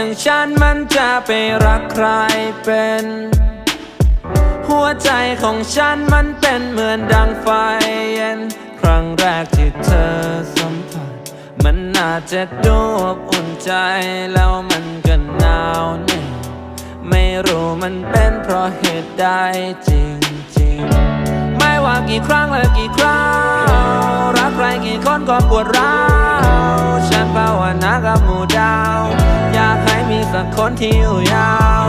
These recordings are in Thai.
อย่างฉันมันจะไปรักใครเป็น หัวใจของฉันมันเป็นเหมือนดังไฟเย็น ครั้งแรกที่เธอสัมผัส มันอาจจะดูอบอุ่นใจแล้วมันก็หนาวเหนี่อยไม่รู้มันเป็นเพราะเหตุใดจริง ว่ากี่ครั้งและกี่คราวรักใครกี่คนก็ปวดร้าวฉันภาวนากับหมู่ดาว อยากให้มีสักคนที่อยู่ยาว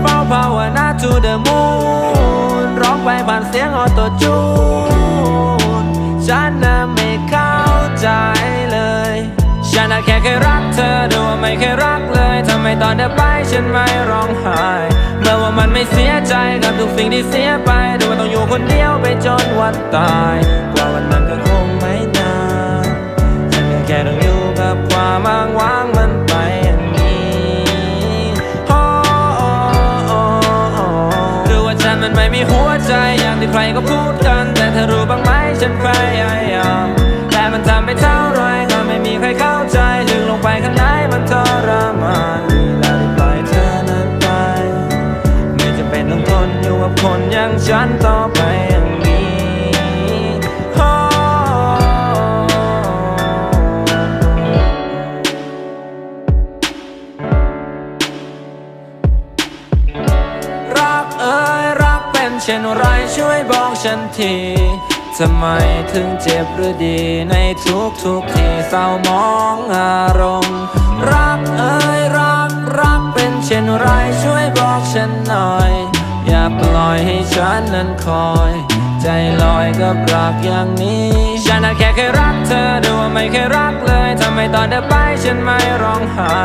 เฝ้าภาวนา to the moon ร้องไปผ่านเสียงออโตจูนฉันน่ะไม่เข้าใจ ฉันน่ะแค่เคยรักเธอดูว่าไม่เคยรักเลยทำไมตอนเธอไปฉันไม่ร้องไห้เมื่อว่ามันไม่เสียใจกับทุกสิ่งที่เสียไปดูว่าต้องอยู่คนเดียวไปจนวันตายกว่าวัน คนองฉันต่อไปอย่างนี้รักเอ่ยรักเป็นเช่นไรช่วยบอกฉันทีทำไมถึงเจ็บหรือดีในทุกทุกๆที่เศร้ามองอารมณ์ รักเอ่ยรักรักเป็นเช่นไรช่วยบอกฉันหน่อย อย่าปล่อยให้ฉันนั้นคอย ใจลอยกับรักอย่างนี้ ฉันน่ะแค่เคยรักเธอดูว่าไม่เคยรักเลยทำไมตอนเธอไปฉันไม่ร้องไห้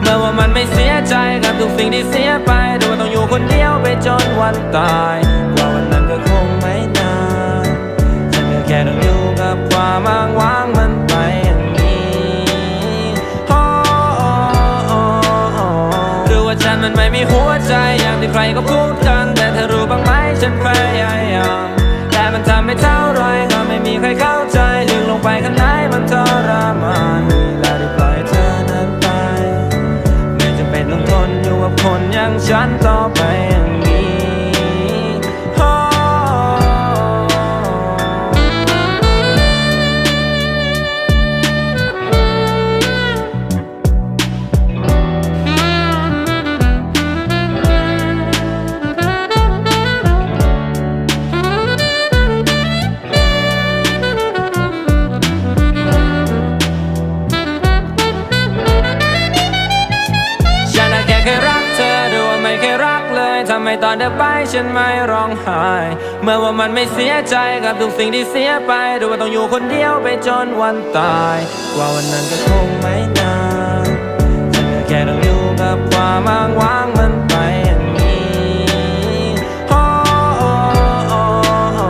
เมื่อว่ามันไม่เสียใจกับทุกสิ่งที่เสียไปดูว่าต้องอยู่คนเดียวไปจนวันตายกว่าวันนั้นก็คงไม่นานฉันก็แค่ต้องอยู่กับความอ้างว้างมันไปอย่างนี้โอ้โหรือว่าฉันมันไม่มีหัวใจอย่างที่ใครก็พูดกันเธอ รู้บ้า ตอนเธอไปฉันไม่ร้องไห้ เมื่อว่ามันไม่เสียใจกับทุกสิ่งที่เสียไปดูว่าต้องอยู่คนเดียวไปจนวันตายกว่าวันนั้นก็คงไม่นานฉันก็แค่ต้องอยู่กับความอ้างว้างมันไปอย่างนี้โอ้โอ้โอ้โอ้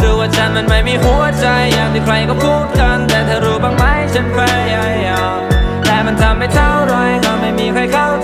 หรือว่าฉันมันไม่มีหัวใจอย่างที่ใครก็พูดกัน แต่เธอรู้บ้างไหมฉันพยายามแต่มันทำไม่เท่าไรก็ไม่มีใครเข้าใจ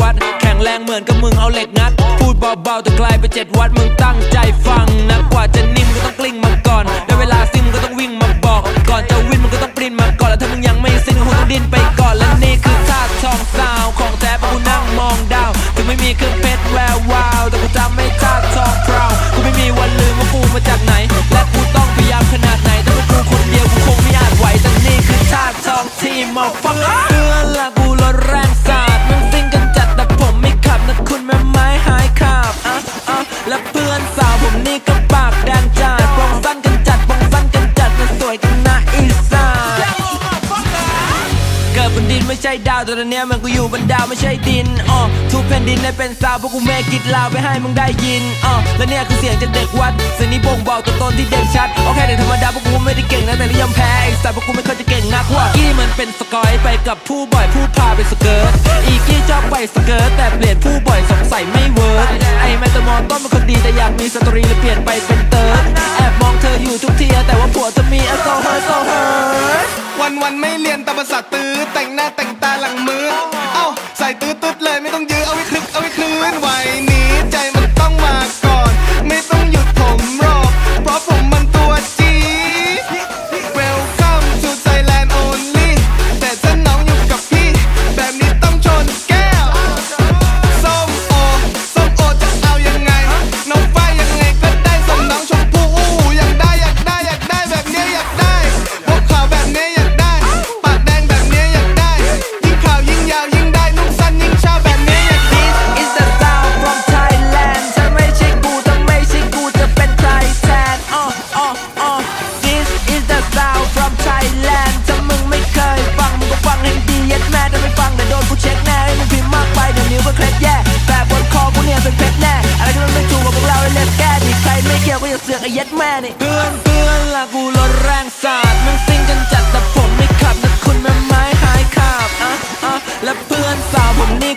วัด แข็งแรงเหมือนกับมึงเอาเหล็กงัด พูดเบาๆแต่กลายเป็นเจ็ดวัดมึงตั้งใจฟังนะกว่าจะนิ่ นไม่ใช่ดาวแต่ตอนเนี้ยมันกูอยู่บนดาวไม่ใช่ดินอ๋อทุกแผ่นดินได้เป็นซาวพวกกูเมกิดลาวไปให้มึงได้ยินอ๋อและเนี่ยคือเสียงจากเด็กวัดเสียงนี้บ่งบอกตัวตนที่เด่นชัดโอเคเด็กธรรมดาพวกกูไม่ได้เก่งนะแต่นิยมแพ้ไอ้สัตว์พวกกูไม่เคยจะเก่งนักว่ากี้มันเป็นสกอยไปกับผู้บ่อยผู้พาไปสเกิร์ตอีกี้ชอบไปสเกิร์ตแต่เปลี่ยนผู้บ่อยสงสัยไม่เวิร์กไอ้แมตตมอนต้นเป็นคนดีแต่อยากมีสตรีเลยเปลี่ยนไปเป็นเติร์ดแอบมองเธออยู่ทุกทีแต่ว่าผัวเธอมีอโซเฮอร์โซเฮอร์วันวันๆไม่เรียนตามภาษาตื้อแต่งหน้าแต่ ไปเดี๋ยวนิ้วก็เคล็ดแย่แบบบนคอกูเนี่ยเป็นเพชรแน่อะไรที่มันไม่ถูกกับพวกเราเลยเล็บแก้ดิใครไม่เกี่ยวก็อย่าเสือกไอ้ยัดแม่นี่เพื่อนเพื่อนละกูลดแรงสาดมึงซิงกันจัดแต่ผมไม่ขับนะคุณแม่ไม้หายขาบอะอะและเพื่อนสาวผมนี่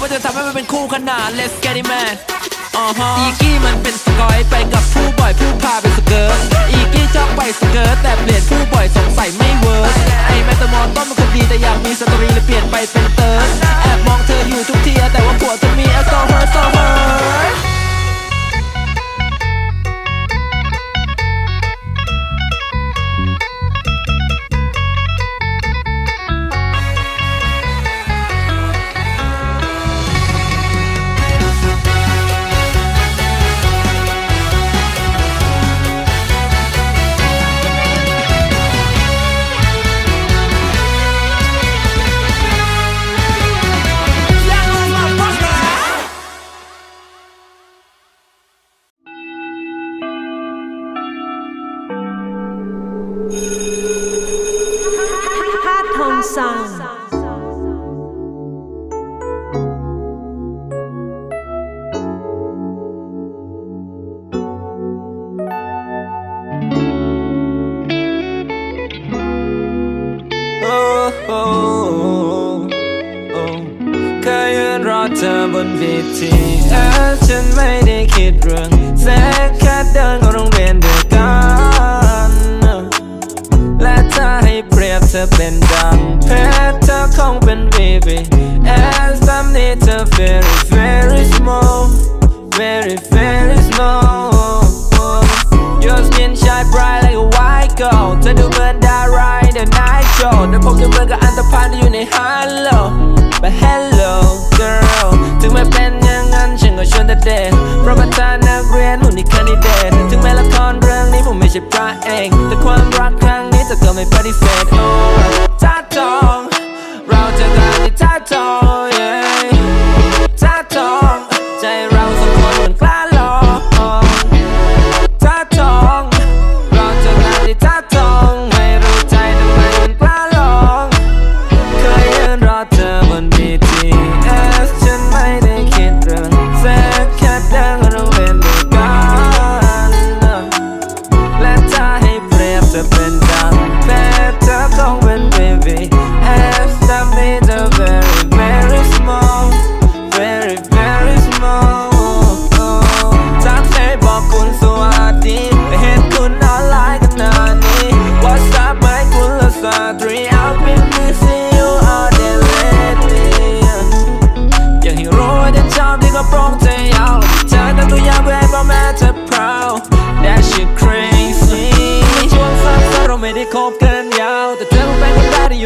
ว่าจะทำให้มันเป็นคู่ขนาน Let's get it man อ๋อฮะอีกี้มันเป็นสกอยไปกับผู้บ่อยผู้พาไปสเกิร์ตอีกี้ชอบไปสเกิร์ตแต่เปลี่ยนผู้บ่อยสงสัยไม่เวิร์กไอแมตมอนต้นมันคนดีแต่อยากมีสตรีเลยเปลี่ยนไปเป็นเติร์ดแอบมองเธออยู่ทุกทีแต่ว่าผัวเธอมีอลกอร์โซเฮอล์ โอ้เคยยืนรอเธอบนเวทีเออฉันไม่ได้คิดเรื่องแสกแค่เดินเข้าโรงเรียนด้วยกัน และถ้าให้เปรียบเธอเป็นดังเพชรเธอคงเป็น VV and some need to very very ทเพราะว่าเธอนักเรียนหุ่นนี่คันดิเดตถึงแม้ละครเรื่องนี้ผมไม่ใช่พระเอง แต่ความรักครั้งนี้จะเกิดไม่ปฏิเสธ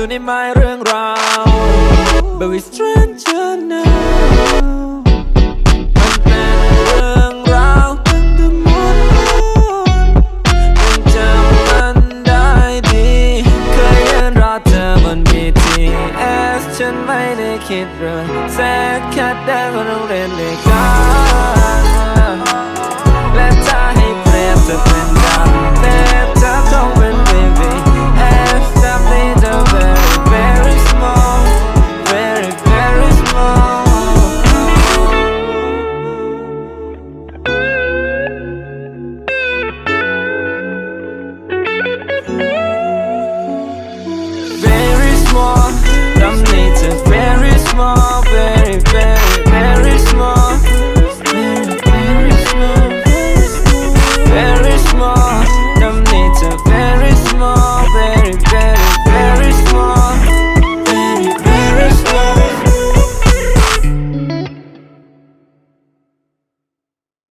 อยู่ในไม้เรื่องราว But we stranger now มันเป็นเรื่องราวตั้งหมดยังจำมันได้ดีเคยยืนรอเธอมัน BTS ฉันไม่ได้คิดเรื่องแซกแค่เดินมาโรงเรียนด้วย